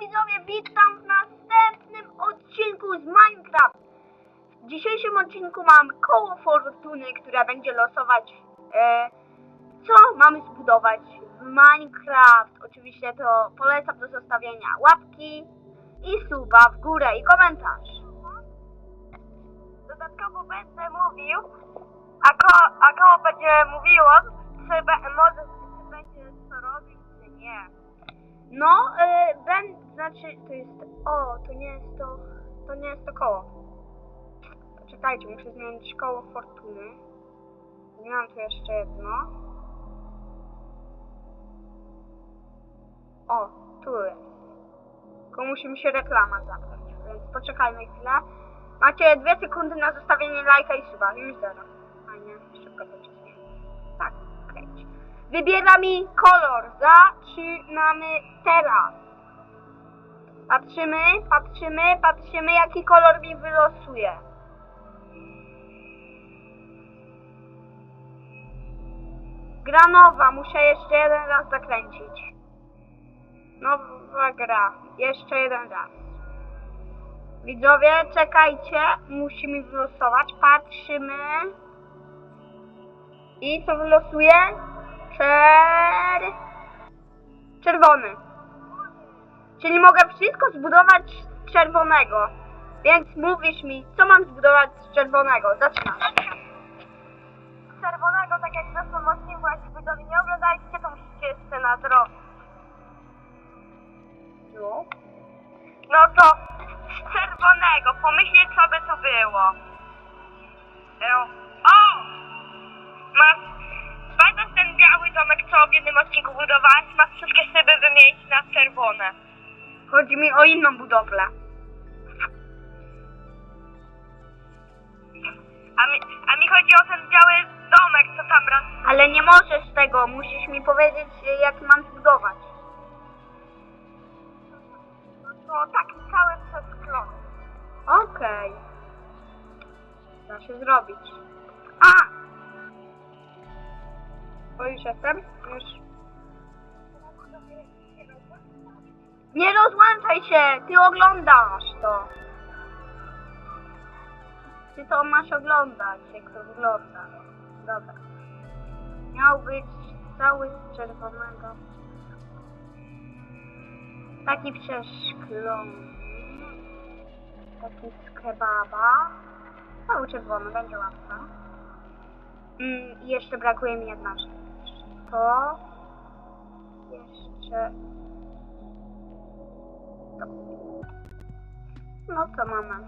widzowie, witam w następnym odcinku z Minecraft. W dzisiejszym odcinku mam koło fortuny, które będzie losować, e, co mamy zbudować w Minecraft. Oczywiście to polecam do zostawienia łapki i suba w górę i komentarz. Dodatkowo będę mówił, a, ko, a koło będzie mówiło, czy be, może czy będzie co robić, czy nie. No, e, ben, znaczy, to jest, o, to nie jest to, to nie jest to koło. Czekajcie, muszę zmienić koło fortuny. Nie mam tu jeszcze jedno. O, tu jest. Tylko musi mi się reklama zabrać, więc poczekajmy chwilę. Macie dwie sekundy na zostawienie lajka i suba, już zero. Fajnie, szybko to. Wybiera mi kolor. Zaczynamy teraz. Patrzymy, patrzymy, patrzymy, jaki kolor mi wylosuje. Gra nowa, muszę jeszcze jeden raz zakręcić. Nowa gra, jeszcze jeden raz. Widzowie, czekajcie, musi mi wylosować. Patrzymy. I co wylosuje? Czer... Czerwony. Czyli mogę wszystko zbudować z czerwonego. Więc mówisz mi, co mam zbudować z czerwonego. Zaczynasz. Czerwonego, tak jak w zeszłym odcinku, jak widzowie nie oglądaliście, to musicie jeszcze nadrobić. No. No to z czerwonego, pomyśleć co by to było. O! Masz, domek, co w jednym odcinku budowałeś? Masz wszystkie szyby wymienić na czerwone. Chodzi mi o inną budowlę. A mi, a mi chodzi o ten biały domek, co tam raz... Ale nie możesz tego, musisz mi powiedzieć, jak mam zbudować. No taki cały przesklony. Okej. Da się zrobić. A! O, już jestem? Już. Nie rozłączaj się! Ty oglądasz to. Ty to masz oglądać, jak to wygląda. Dobra. Miał być cały z czerwonego. Taki przeszklony. Taki z kebaba. Cały czerwony, będzie łatwo. Mm, jeszcze brakuje mi jedna rzecz. To. Jeszcze. To. No to mamy.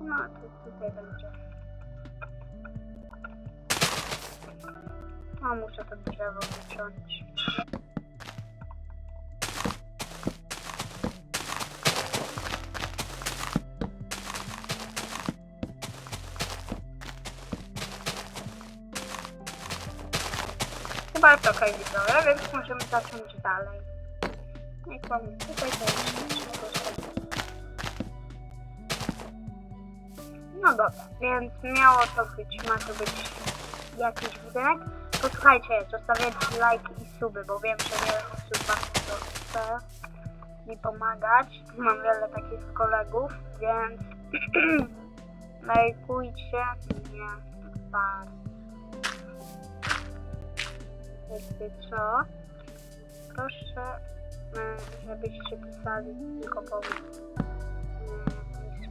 No to tutaj będzie. No muszę to drzewo wyciąć. Chyba jest okej widzowie, więc możemy zacząć dalej. Jak mam tutaj to jeszcze No dobra, więc miało to być, ma to być jakiś budynek. Posłuchajcie, zostawiajcie lajki i suby, bo wiem, że wiele osób bardzo chce mi pomagać. Mam wiele takich kolegów, więc lajkujcie mnie bardzo. Wiecie co? Proszę, y, żebyście pisali tylko po y,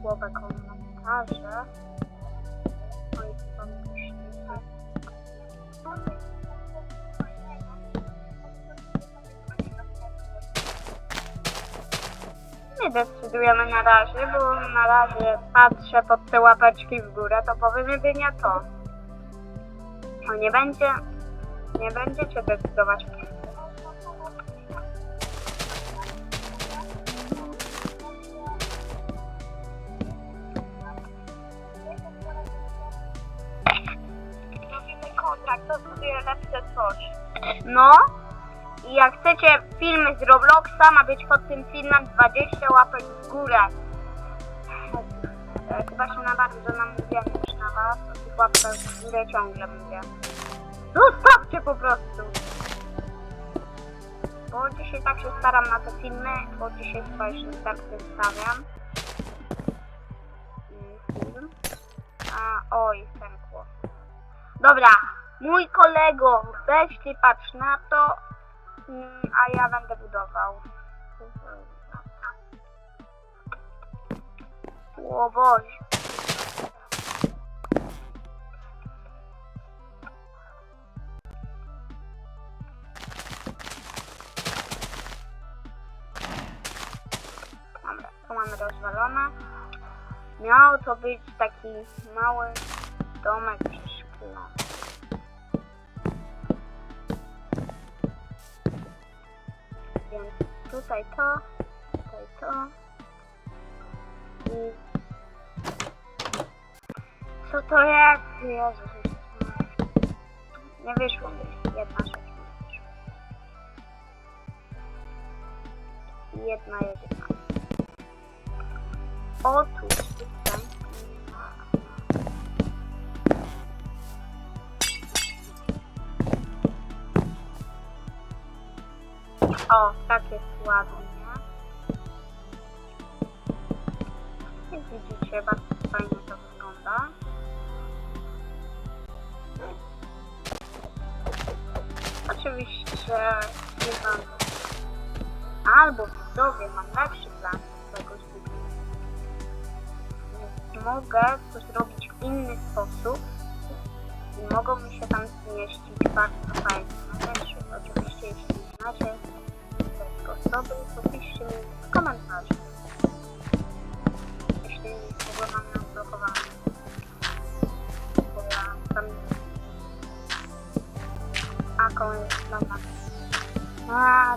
słowa komentarze. Oj, chyba muszę. Nie decydujemy na razie, bo na razie patrzę pod te łapeczki w górę, to powiem jedynie to. O, nie będzie, nie będziecie decydować. Robimy kontrakt, to zbuduje lepsze coś. No, i jak chcecie filmy z Robloxa, ma być pod tym filmem 20 łapek w górę. E, Chyba się na bardzo namówiłem już na was, o tych łapkach w górę ciągle mówię. Po prostu! bo dzisiaj tak się staram na te filmy, bo dzisiaj chyba już następny stawiam. Mm, Film. A, oj, pękło. Dobra, mój kolego, weź ty patrz na to, mm, a ja będę budował. O Boże. To być taki mały domek szkle. Więc tutaj to, tutaj to. I... Co to jest? Jezus. Nie wyszło mi. Jedna rzecz mi wyszła. Jedna jedyna. Otóż O, tak jest ładnie. Jak widzicie, bardzo fajnie to wygląda. Oczywiście nie mam albo widzowie mam lepszy plan zbudowania. Więc mogę to zrobić w inny sposób i mogą mi się tam zmieścić bardzo fajne rzeczy. Oczywiście jeśli znacie sposoby, to piszcie w komentarzu. Jeśli ogóle mam ją blokowaną. Bo ja tam... A, koniec, dobra. A,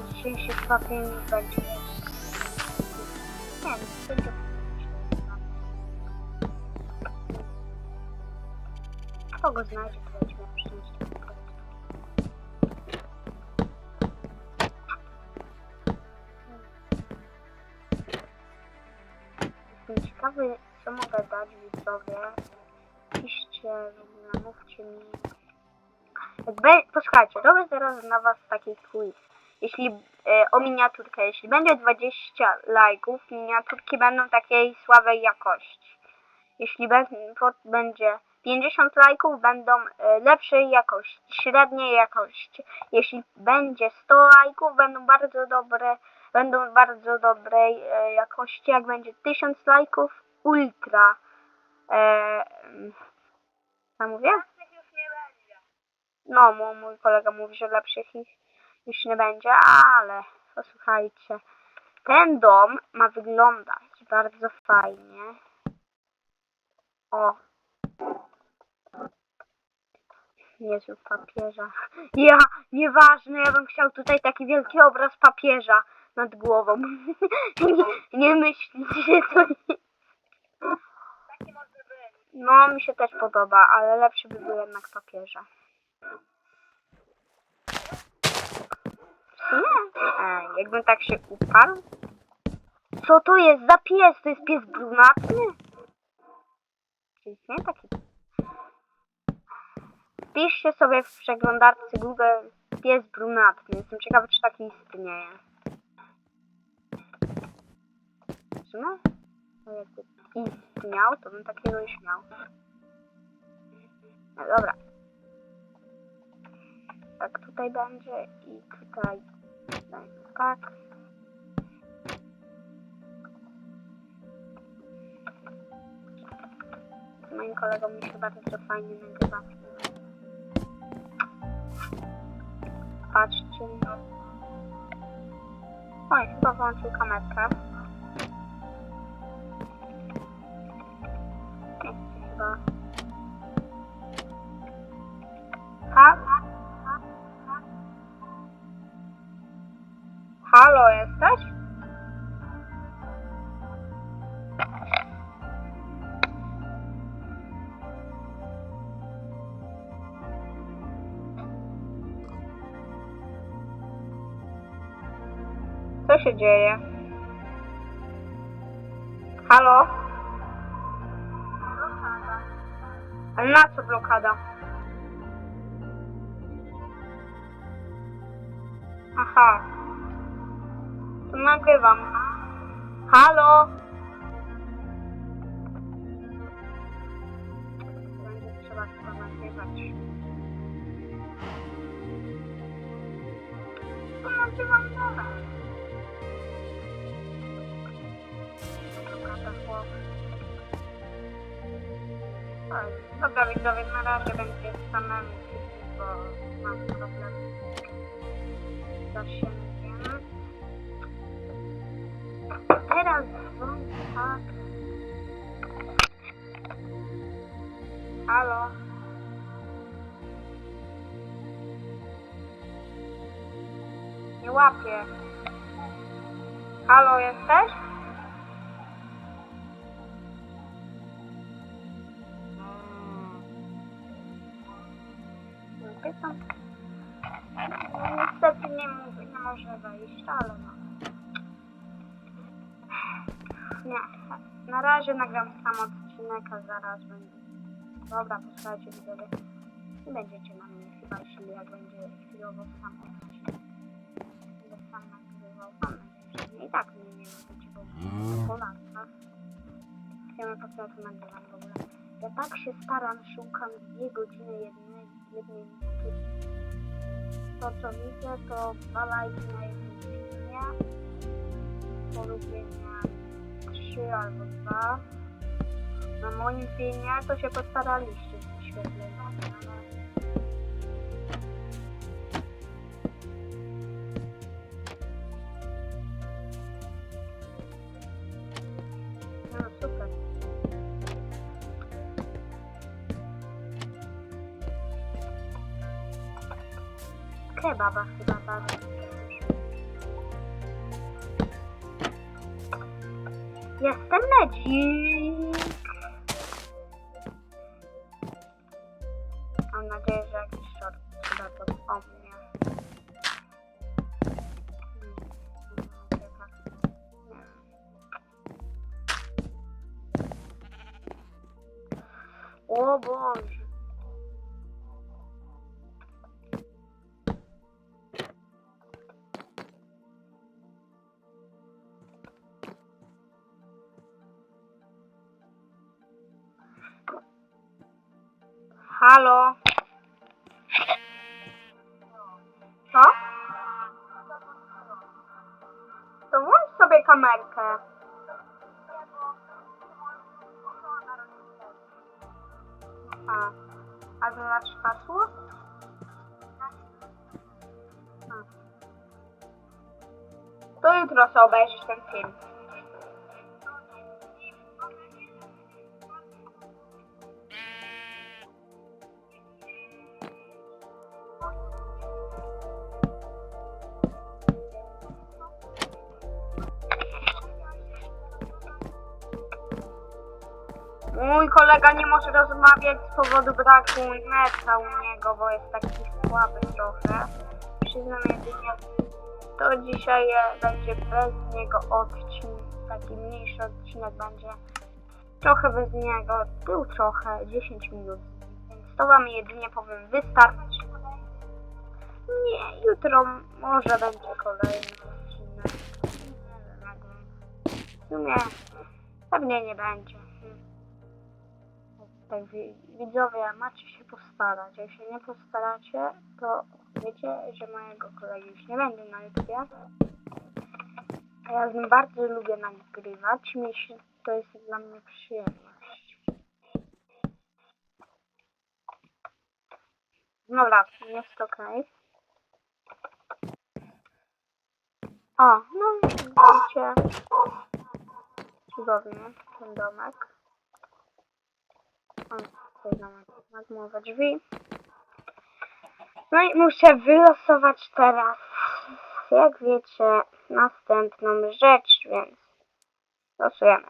chyba filmik będzie. Nie wiem, będzie. Kto go znajdzie, na was taki quiz. Jeśli e, o miniaturkę, jeśli będzie 20 lajków, miniaturki będą takiej słabej jakości. Jeśli be, po- będzie 50 lajków, będą e, lepszej jakości, średniej jakości. Jeśli będzie 100 lajków, będą bardzo dobre, będą bardzo dobrej e, jakości. Jak będzie 1000 lajków, ultra. E, co mówię? No, mój, kolega mówi, że lepszych ich już nie będzie, ale posłuchajcie. Ten dom ma wyglądać bardzo fajnie. O. Jezu, papieża. Ja, nieważne, ja bym chciał tutaj taki wielki obraz papieża nad głową. nie, nie myślcie, to nie... No, mi się też podoba, ale lepszy by był jednak papieża. Ej, jakbym tak się uparł. Co to jest za pies? To jest pies brunatny? Czy istnieje taki? Piszcie sobie w przeglądarce Google pies brunatny. Jestem ciekawy, czy taki istnieje. W sumie? No jakby istniał, to bym takiego już miał. No dobra. Tak tutaj będzie i tutaj tak. Z moim kolegą mi się bardzo fajnie nagrywa. Patrzcie. Oj, chyba włączył kamerkę. Chcę chyba. Dzieje? Halo? Ale na co blokada? Aha. To nagrywam. Halo? Będzie trzeba chyba nagrywać. To nagrywam dalej. Dobra widzowie, na razie będzie samemu bo mam problem z zasięgiem. Teraz tak. Halo? Nie łapię. Halo, jesteś? Razie nagram sam odcinek, a zaraz będzie. Dobra, posłuchajcie widzowie. Nie będziecie na mnie chyba szli, jak będzie chwilowo sam odcinek. Będę sam nagrywał. Mam nadzieję, że. I tak mnie nie będziecie, bo po latach. Wiemy po co ja to nagrywam w ogóle. Ja tak się staram, szukam dwie godziny jednej, jednej minuty. To co widzę, to dwa lajki na jednym filmie. Polubienia trzy albo dwa. Na moim filmie to się postaraliście z wyświetleniami, Mam nadzieję, że jakiś short chyba to o mnie. Hmm, nie tak. Nie wiem. O Boże. To jutro sobie obejrzysz ten film. Mój kolega nie może rozmawiać z powodu braku neta u niego, bo jest taki słaby trochę. Przyznam jedynie, to dzisiaj będzie bez niego odcinek, taki mniejszy odcinek będzie. Trochę bez niego, był trochę, 10 minut. Więc to wam jedynie powiem, wystarczy. Nie, jutro może będzie kolejny odcinek. W sumie pewnie nie będzie. Tak, wi- widzowie, macie się postarać. Jak się nie postaracie, to wiecie, że mojego kolegi już nie będzie na YouTubie. A ja z nim bardzo lubię nagrywać. Myślę, to jest dla mnie przyjemność. Dobra, jest okej. O, no widzicie. Cudownie, ten domek. O, tutaj mamy magmowe drzwi. No i muszę wylosować teraz, jak wiecie, następną rzecz, więc losujemy.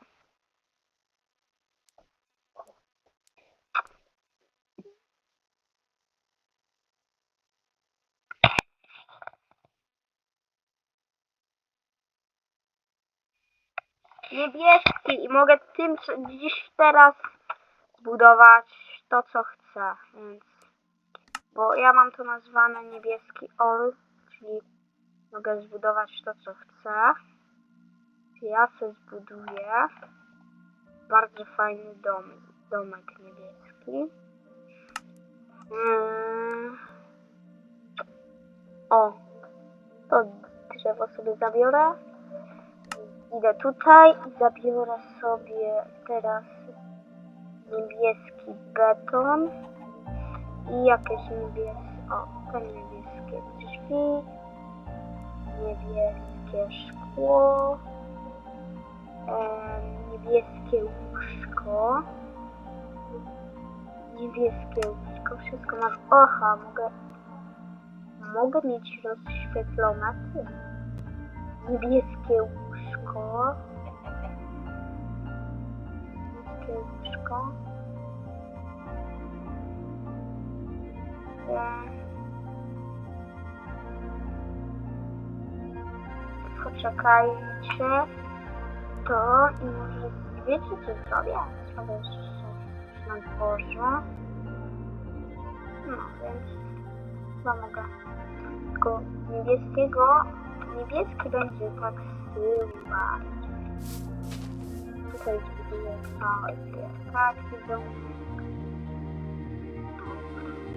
Niebieski i mogę tym co dziś teraz zbudować to, co chcę, więc... Bo ja mam to nazwane niebieski all, czyli Mogę zbudować to, co chcę. Ja se zbuduję bardzo fajny dom, domek niebieski. Mm. O, to drzewo sobie zabiorę. Idę tutaj i zabiorę sobie teraz niebieski beton i jakieś niebieskie, o, te niebieskie drzwi, niebieskie szkło, em, niebieskie łóżko, niebieskie łóżko, wszystko mam, oha, mogę, mogę mieć rozświetlone tym. Niebieskie łóżko, niebieskie łóżko, Poczekajcie. To i może wiecie co zrobię? Zrobię jeszcze na dworze. No więc chyba mogę. Tylko niebieskiego, niebieski będzie tak bardziej. Tutaj zbuduję cały taki dom.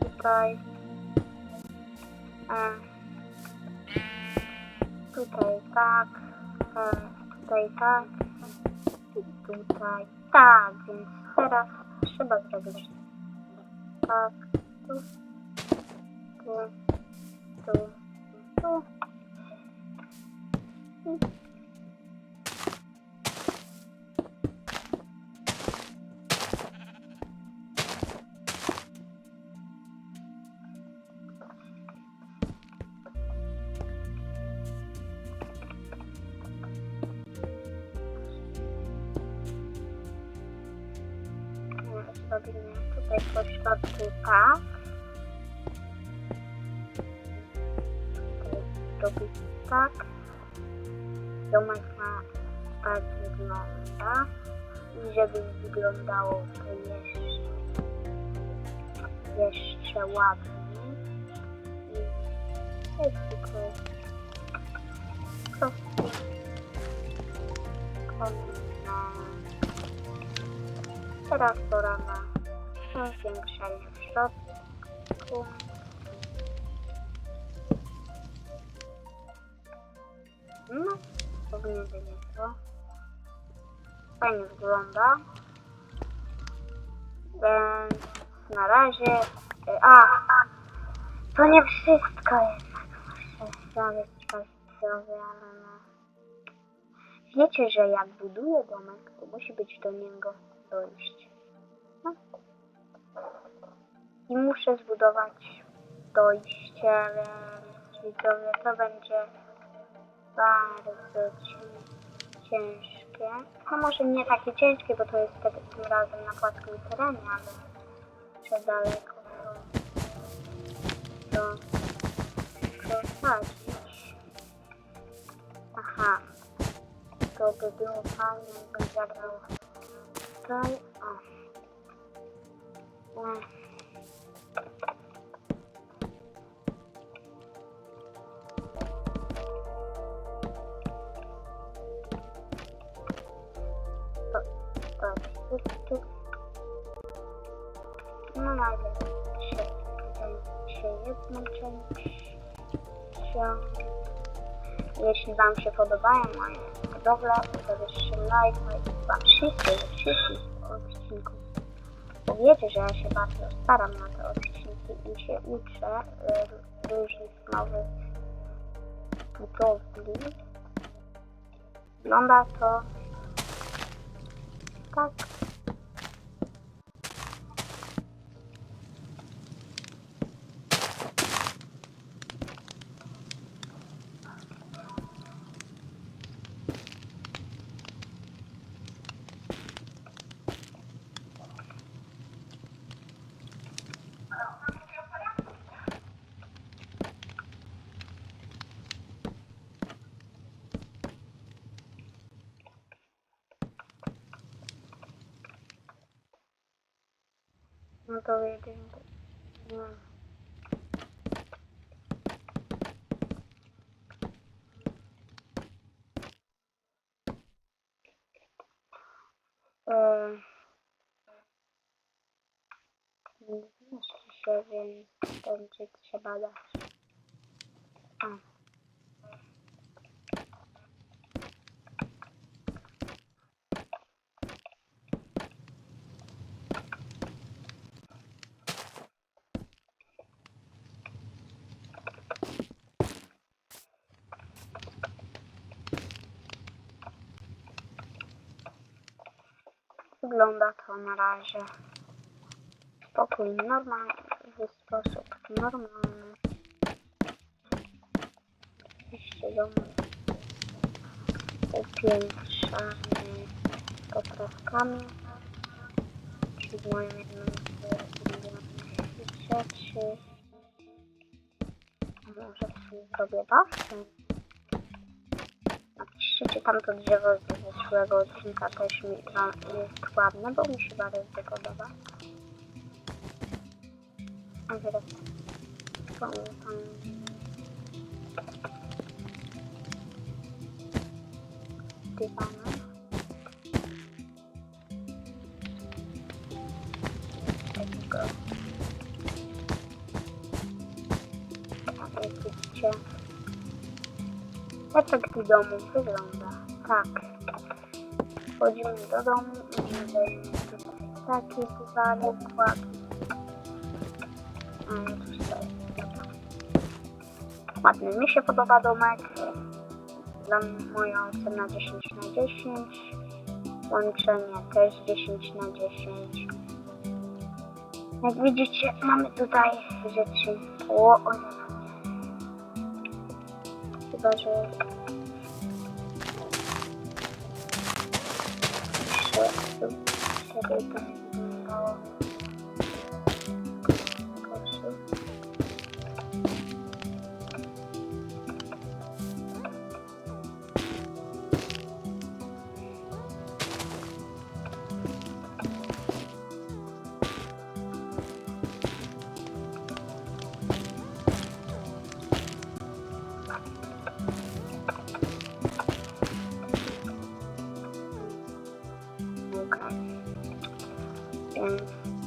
Tutaj. E, tutaj tak. E, tutaj tak. I tutaj tak. Więc teraz trzeba zrobić tak. Tu. Tu. Tu. Tu. I Zrobimy tutaj po środku tak. Tutaj zrobić tak. Domek ma tak wygląda. I żeby wyglądało to jeszcze, jeszcze ładniej. I jest tylko prosty. Kolejna. Teraz pora na zwiększenie w środku. No, powinien być to. Fajnie wygląda. Więc na razie... y, A! To nie wszystko jest. Muszę zrobić sobie, ale no. Wiecie, że jak buduję domek, to musi być do niego dojść. No. I muszę zbudować dojście, więc widzowie, to będzie bardzo cię- ciężkie. No może nie takie ciężkie, bo to jest te- tym razem na płaskim terenie, ale jeszcze daleko to, to prowadzić. Aha, to by było fajnie, jakbym zabrał tutaj, o. O. No najpierw się, się jedną częścią. Jeśli Wam się podobają moje hodowle, to jeszcze like, Wam wszyscy, wszyscy odcinków. Bo wiecie, że ja się bardzo staram na te odcinki i się uczę y, różnych nowych budowli. Wygląda to tak. No to jedziemy. No. Eee, Nie zmieści się, więc będzie trzeba dać. A. Wygląda to na razie spokój, normalny sposób, normalny. Oczywiście dom upiększany poprawkami, czyli moją jedną z rzeczy. Może w zrobię bawkę? Czy tamto drzewo z zeszłego odcinka też mi jest ładne, bo mi się bardzo podoba. A teraz pamiętam. Dywanem. Takiego. A jak widzicie, efekt domu wygląda tak. Wchodzimy do domu i tutaj taki dwa układ. A ja tu stoję. Dobra. Ładny. Mi się podoba domek. Dla moja ocena 10 na 10. Łączenie też 10 na 10. Jak widzicie, mamy tutaj rzeczy. O, o. Chyba, że jeszcze żeby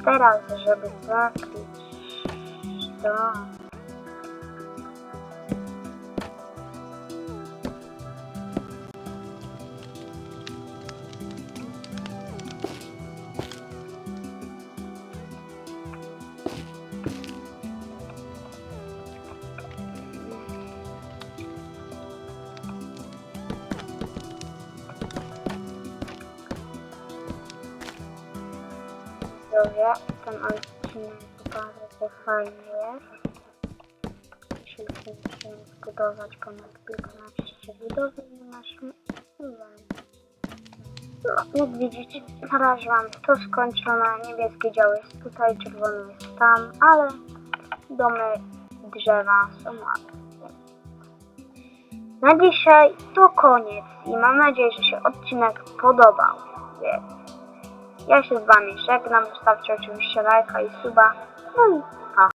teraz, żeby zakryć to... Zdrowie, ten odcinek bardzo fajny jest. Musimy zbudować ponad 15 budowli na naszym no, jak widzicie, na razie mam to skończone. Niebieskie dział jest tutaj, czerwony jest tam, ale domy, drzewa są ładne. Na dzisiaj to koniec i mam nadzieję, że się odcinek podobał. Więc ja się z Wami żegnam, zostawcie oczywiście lajka i suba. No i